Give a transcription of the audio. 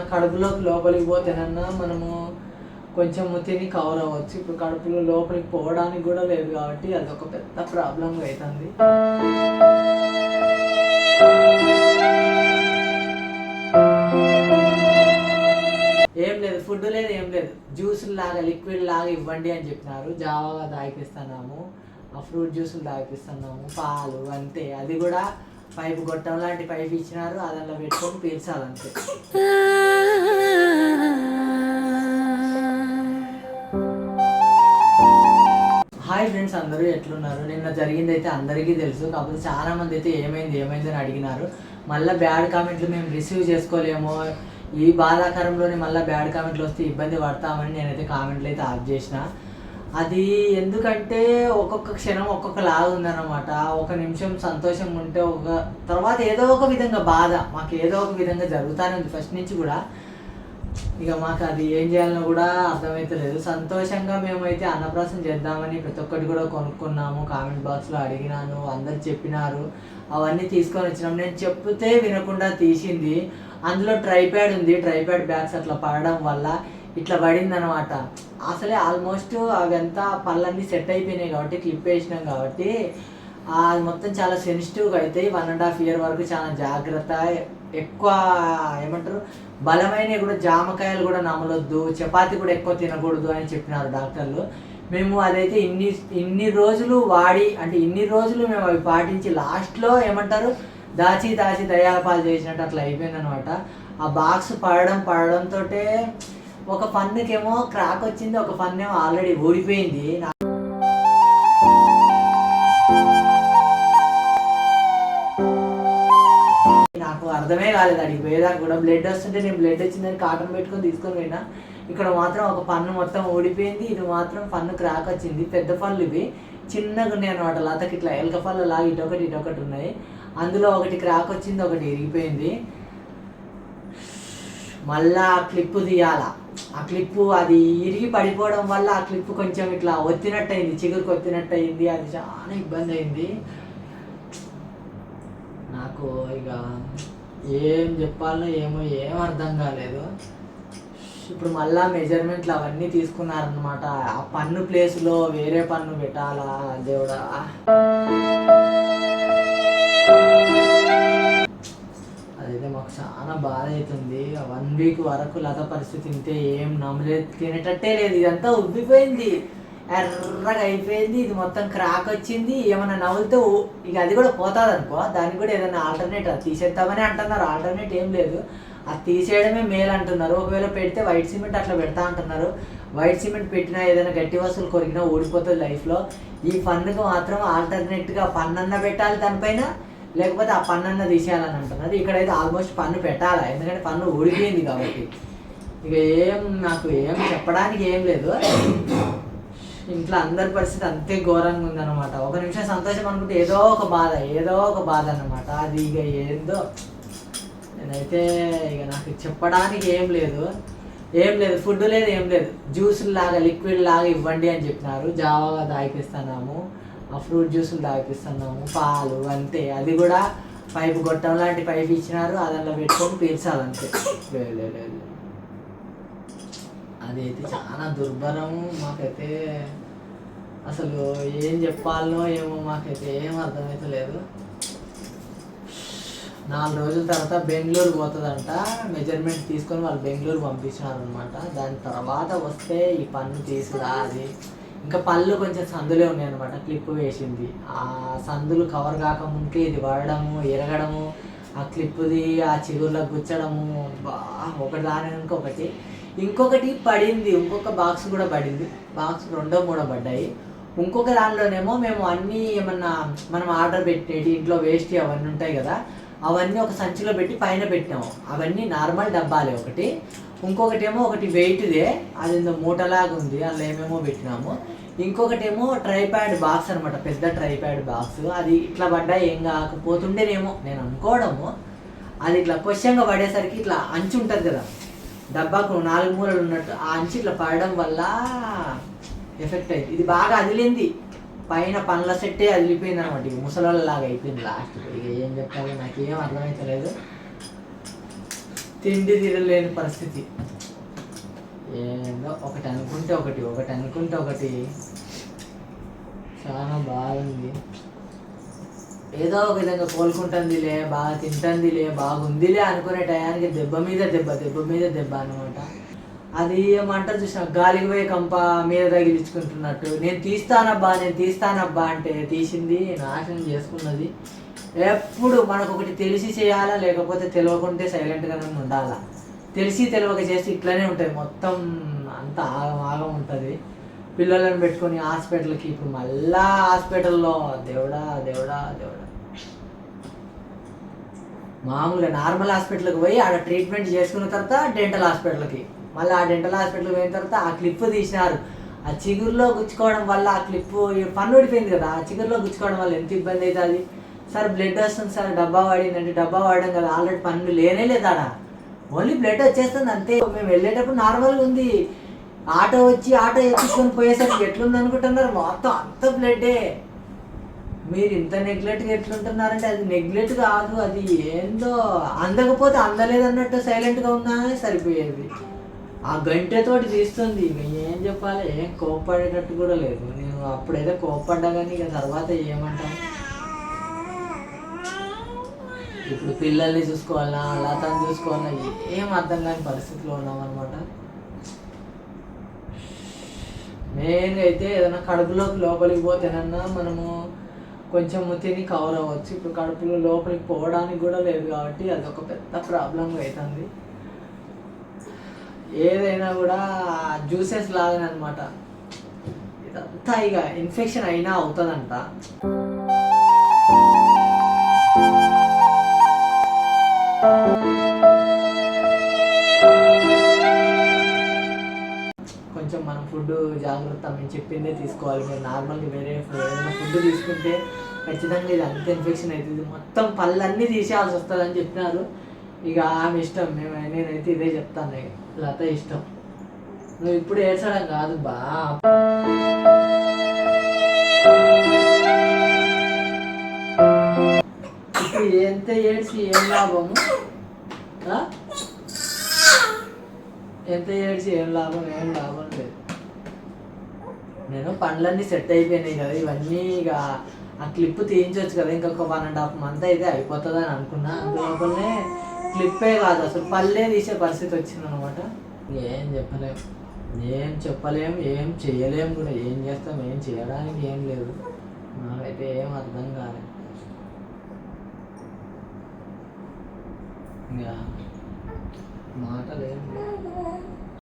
కడుపులోకి లోపలికి పోతేనన్నా మనము కొంచెం తిని కవర్ అవ్వచ్చు. ఇప్పుడు కడుపులో లోపలికి పోవడానికి కూడా లేదు కాబట్టి అది ఒక పెద్ద ప్రాబ్లం అవుతుంది ఏం లేదు ఫుడ్ లేదు ఏం లేదు. జ్యూస్ లాగా లిక్విడ్ లాగా ఇవ్వండి అని చెప్పినారు. జావాగా తాగిపిస్తున్నాము. ఆ ఫ్రూట్ జ్యూసులు తాగిపిస్తున్నాము. పాలు అంతే. అది కూడా పైపు గొట్టం లాంటి పైపు ఇచ్చినారు. అది పెట్టుకొని పీల్చాలంతే. హాయ్ ఫ్రెండ్స్ అందరూ ఎట్లున్నారు? నిన్న జరిగింది అయితే అందరికీ తెలుసు కాకపోతే చాలా మంది అయితే ఏమైంది ఏమైంది అని అడిగినారు. మళ్ళీ బ్యాడ్ కామెంట్లు మేము రిసీవ్ చేసుకోలేమో. ఈ బాధాకరంలోనే మళ్ళీ బ్యాడ్ కామెంట్లు వస్తే ఇబ్బంది పడతామని నేనైతే కామెంట్లు అయితే ఆఫ్ చేసిన. అది ఎందుకంటే ఒక్కొక్క క్షణం ఒక్కొక్క లాగా ఉందన్నమాట. ఒక నిమిషం సంతోషం ఉంటే ఒక తర్వాత ఏదో ఒక విధంగా బాధ మాకు ఏదో ఒక విధంగా జరుగుతూనే ఉంది. ఫస్ట్ నుంచి కూడా ఇక మాకు అది ఏం చేయాలనో కూడా అర్థమైతలేదు. సంతోషంగా మేమైతే అన్నప్రాసం చేద్దామని ప్రతి ఒక్కటి కూడా కొనుక్కున్నాము. కామెంట్ బాక్స్లో అడిగినాను. అందరు చెప్పినారు. అవన్నీ తీసుకొని వచ్చినాము నేను చెప్తే వినకుండా తీసింది. అందులో ట్రైప్యాడ్ ఉంది. ట్రైప్యాడ్ బ్యాగ్స్ అట్లా పడడం వల్ల ఇట్లా పడింది అనమాట అసలే ఆల్మోస్ట్ అవంతా పళ్ళన్నీ సెట్ అయిపోయినాయి కాబట్టి క్లిప్ వేసినాం కాబట్టి అది మొత్తం చాలా సెన్సిటివ్గా అయితే వన్ అండ్ హాఫ్ ఇయర్ వరకు చాలా జాగ్రత్త. ఎక్కువ ఏమంటారు? బలమైనవి కూడా జామకాయలు కూడా నమలొద్దు చపాతి కూడా ఎక్కువ తినకూడదు అని చెప్పినారు డాక్టర్లు. మేము అదైతే ఇన్ని ఇన్ని రోజులు వాడి అంటే ఇన్ని రోజులు మేము అవి పాటించి లాస్ట్లో ఏమంటారు? దాచి దాచి దయాపాలు చేసినట్టు అట్లా అయిపోయింది అనమాట ఆ బాక్స్ పడడం పడడంతో ఒక పన్నుకేమో క్రాక్ వచ్చింది ఒక పన్ను ఆల్రెడీ ఊడిపోయింది. అర్థమే కాలేదు అడిగి పోయేదాకా కూడా. బ్లడ్ వస్తుంటే నేను బ్లడ్ వచ్చిందని కాటన్ పెట్టుకొని తీసుకొని పోయినా. ఇక్కడ మాత్రం ఒక పన్ను మొత్తం ఓడిపోయింది ఇది మాత్రం పన్ను క్రాక్ వచ్చింది. పెద్ద పళ్ళు ఇవి. చిన్నగా ఉన్నాయి అనమాట లతకి ఇట్లా ఎలక పళ్ళు లాగా ఇటొకటి ఇటొకటి ఉన్నాయి. అందులో ఒకటి క్రాక్ వచ్చింది ఒకటి ఇరిగిపోయింది. మళ్ళా ఆ క్లిప్ తీయాల. ఆ క్లిప్పు అది ఇరిగి పడిపోవడం వల్ల ఆ క్లిప్ కొంచెం ఇట్లా ఒత్తినట్టు అయింది చిగురుకు ఒత్తినట్టు అయింది అది చాలా ఇబ్బంది అయింది. నాకు ఇక ఏం చెప్పాలో ఏమో ఏం అర్థం కాలేదు. ఇప్పుడు మళ్ళా మెజర్మెంట్లు అవన్నీ తీసుకున్నారనమాట ఆ పన్ను ప్లేస్లో వేరే పన్ను పెట్టాలా దేవుడా? అదైతే మాకు చాలా బాధ అవుతుంది. వన్ వీక్ వరకు లత పరిస్థితి ఉంటే ఏం నమ్మలేదు. తినేటట్టే లేదు. ఇదంతా ఉబ్బిపోయింది. ఎర్రగా అయిపోయింది ఇది మొత్తం క్రాక్ వచ్చింది ఏమైనా నవ్వులతో ఇక అది కూడా పోతుంది అనుకో దానికి కూడా ఏదైనా ఆల్టర్నేట్ అది తీసేద్దామని అంటున్నారు. ఆల్టర్నేట్ ఏం లేదు. అది తీసేయడమే మేలు అంటున్నారు. ఒకవేళ పెడితే వైట్ సిమెంట్ అట్లా పెడతా అంటున్నారు. వైట్ సిమెంట్ పెట్టినా ఏదైనా గట్టి వస్తువులు కొరికినా ఓడిపోతుంది లైఫ్లో ఈ పన్నుకు మాత్రం ఆల్టర్నేట్గా పన్నన్న పెట్టాలి దానిపైన లేకపోతే ఆ పన్నన్న తీసేయాలని అంటున్నారు. ఇక్కడైతే ఆల్మోస్ట్ పన్ను పెట్టాలా? ఎందుకంటే పన్ను ఊడిపోయింది కాబట్టి. ఇక ఏం నాకు ఏం చెప్పడానికి ఏం లేదు. ఇంట్లో అందరి పరిస్థితి అంతే ఘోరంగా ఉందన్నమాట. ఒక నిమిషం సంతోషం అనుకుంటే ఏదో ఒక బాధ ఏదో ఒక బాధ అన్నమాట. అది ఇక ఏందో. నేనైతే ఇక నాకు చెప్పడానికి ఏం లేదు. ఏం లేదు ఫుడ్ లేదు ఏం లేదు. జ్యూసులు లాగా లిక్విడ్ లాగా ఇవ్వండి అని చెప్పినారు. జావాగా తాగిపిస్తున్నాము ఆ ఫ్రూట్ జ్యూసులు తాగిపిస్తున్నాము పాలు అంతే. అది కూడా పైపు గొట్టం లాంటి పైపు ఇచ్చినారు. అదంతా పెట్టుకొని పీల్చాలంతే లేదు లేదు లేదు. అదైతే చాలా దుర్భరము మాకైతే అసలు ఏం చెప్పాలనో ఏమో మాకైతే ఏం అర్థమైతే లేదు. నాలుగు రోజుల తర్వాత బెంగళూరు పోతుందంట. మెజర్మెంట్ తీసుకొని వాళ్ళు బెంగళూరు పంపించినారు అనమాట దాని తర్వాత వస్తే ఈ పన్ను తీసుకురా అది. ఇంకా పళ్ళు కొంచెం సందులే ఉన్నాయి అనమాట క్లిప్ వేసింది. ఆ సందులు కవర్ కాకముందుకే ఇది వాడడము ఎరగడము ఆ క్లిప్ది ఆ చిగురులో గుచ్చడము ఒకటి దాని ఇంకొకటి. ఒకటి ఇంకొకటి పడింది ఇంకొక బాక్స్ కూడా పడింది. బాక్స్ రెండో మూడో పడ్డాయి. ఇంకొక దానిలోనేమో మేము అన్నీ ఏమన్నా మనం ఆర్డర్ పెట్టేటి ఇంట్లో వేస్ట్ అవన్నీ ఉంటాయి కదా అవన్నీ ఒక సంచిలో పెట్టి పైన పెట్టాము. అవన్నీ నార్మల్ డబ్బాలే ఒకటి. ఇంకొకటి ఏమో ఒకటి వెయిట్దే. అది ఇంత మూటలాగా ఉంది. అందులో ఏమేమో పెట్టినాము. ఇంకొకటి ఏమో ట్రైప్యాడ్ బాక్స్ అనమాట పెద్ద ట్రైప్యాడ్ బాక్స్. అది ఇట్లా పడ్డా ఏం కాకపోతుండేనేమో. నేను అనుకోవడము. అది ఇట్లా క్వశ్చన్గా పడేసరికి ఇట్లా అంచు ఉంటుంది కదా. డబ్బాకు నాలుగు మూలలు ఉన్నట్టు ఆ అంచు ఇట్లా పడడం వల్ల ఎఫెక్ట్ అయింది. ఇది బాగా అదిలింది. పైన పండ్ల సెట్టే అదిలిపోయింది అనమాట ఇక ముసలోళ్ళలాగా అయిపోయింది లాస్ట్ ఏం చెప్పాలో నాకు ఏం అర్థమవుతలేదు తిండి తినలేని పరిస్థితి. ఏందో ఒకటి అనుకుంటే ఒకటి ఒకటి అనుకుంటే ఒకటి. చాలా బాగుంది. ఏదో ఒక విధంగా కోలుకుంటుందిలే బాగా తింటుందిలే బాగుందిలే అనుకునే టయానికి దెబ్బ మీద దెబ్బ దెబ్బ మీద దెబ్బ అనమాట అది ఏమంటారు చూసిన గాలికి పోయే కంప మీద తగిలించుకుంటున్నట్టు. నేను తీస్తానబ్బా నేను తీస్తానబ్బా అంటే తీసింది నాశనం చేసుకున్నది. ఎప్పుడు మనకు ఒకటి తెలిసి చేయాలా లేకపోతే తెలియకుంటే సైలెంట్గానే ఉండాలా? తెలిసి తెలియక చేస్తే ఇట్లనే ఉంటుంది మొత్తం అంత ఆగం ఆగం ఉంటుంది. పిల్లలను పెట్టుకొని హాస్పిటల్కి ఇప్పుడు మళ్ళా హాస్పిటల్లో. దేవుడా దేవుడా దేవుడా. మామూలుగా నార్మల్ హాస్పిటల్కి పోయి ఆడ ట్రీట్మెంట్ చేసుకున్న తర్వాత డెంటల్ హాస్పిటల్కి. మళ్ళీ ఆ డెంటల్ హాస్పిటల్కి పోయిన తర్వాత ఆ క్లిప్ తీసినారు. ఆ చిగురులో గుచ్చుకోవడం వల్ల ఆ క్లిప్ పన్ను ఊడిపోయింది కదా. ఆ చిగురులో గుచ్చుకోవడం వల్ల ఎంత ఇబ్బంది అవుతుంది? సార్ బ్లడ్ వస్తుంది సార్ డబ్బా వాడిందంటే డబ్బా వాడడం కదా ఆల్రెడీ పనులు లేనే లేదాడ? ఓన్లీ బ్లడ్ వచ్చేస్తుంది అంతే. మేము వెళ్ళేటప్పుడు నార్మల్గా ఉంది. ఆటో వచ్చి ఆటో ఎక్కించుకొని పోయేసరికి ఎట్లుంది అనుకుంటున్నారు? మొత్తం అంత బ్లడ్డే మీరు ఇంత నెగ్లెక్ట్గా ఎట్లుంటున్నారంటే అది నెగ్లెక్ట్ కాదు అది ఏందో. అందకపోతే అందలేదు అన్నట్టు సైలెంట్గా ఉన్నా సరిపోయేది. ఆ గంటతోటి తీస్తుంది. ఏం చెప్పాలి? ఏం కోప్పడేటట్టు కూడా లేదు. నేను అప్పుడైతే కోప్పడ్డా కానీ ఇక తర్వాత ఏమంటాను ఇప్పుడు పిల్లల్ని చూసుకోవాలా లతని చూసుకోవాలా ఏం అర్థం కాని పరిస్థితిలో ఉన్నాం అనమాట మెయిన్గా అయితే ఏదైనా కడుపులోకి లోపలికి పోతేనన్నా మనము కొంచెం తిని కవర్ అవ్వచ్చు. ఇప్పుడు కడుపులో లోపలికి పోవడానికి కూడా లేదు కాబట్టి అది ఒక పెద్ద ప్రాబ్లం అవుతుంది ఏదైనా కూడా జ్యూసెస్ లాగానే అనమాట ఇదంతా ఇక ఇన్ఫెక్షన్ అయినా అవుతుందంట. కొంచెం మనం ఫుడ్ జాగ్రత్త మేము చెప్పిందే తీసుకోవాలి. మీరు నార్మల్గా వేరే ఫుడ్ ఏదైనా ఫుడ్ తీసుకుంటే ఖచ్చితంగా ఇది అంత ఇన్ఫెక్షన్ అవుతుంది. మొత్తం పళ్ళన్నీ తీసేయాల్సి వస్తుంది అని చెప్పినారు. ఇక ఆమె ఇష్టం మేము నేనైతే ఇదే చెప్తాను. లత ఇష్టం. నువ్వు ఇప్పుడు ఏడ్చడం కాదు బా. ఎంత ఏడ్చి ఏం లాభము? ఎంత ఏడ్చి ఏం లాభం ఏం లాభం లేదు. నేను పనులన్నీ సెట్ అయిపోయినాయి కదా ఇవన్నీ ఇక ఆ క్లిప్ తీయించవచ్చు కదా ఇంకొక వన్ అండ్ హాఫ్ మంత్ అయితే అయిపోతుంది అని అనుకున్నా. అందులోపలనే క్లిప్పే కాదు అసలు పల్లె తీసే పరిస్థితి వచ్చింది అనమాట ఏం చెప్పలేము ఏం చెప్పలేము ఏం చేయలేము కూడా ఏం చేస్తాం ఏం చేయడానికి ఏం లేదు. నాకైతే ఏం అర్థం కాలేదు. Yeah. Mga talaga.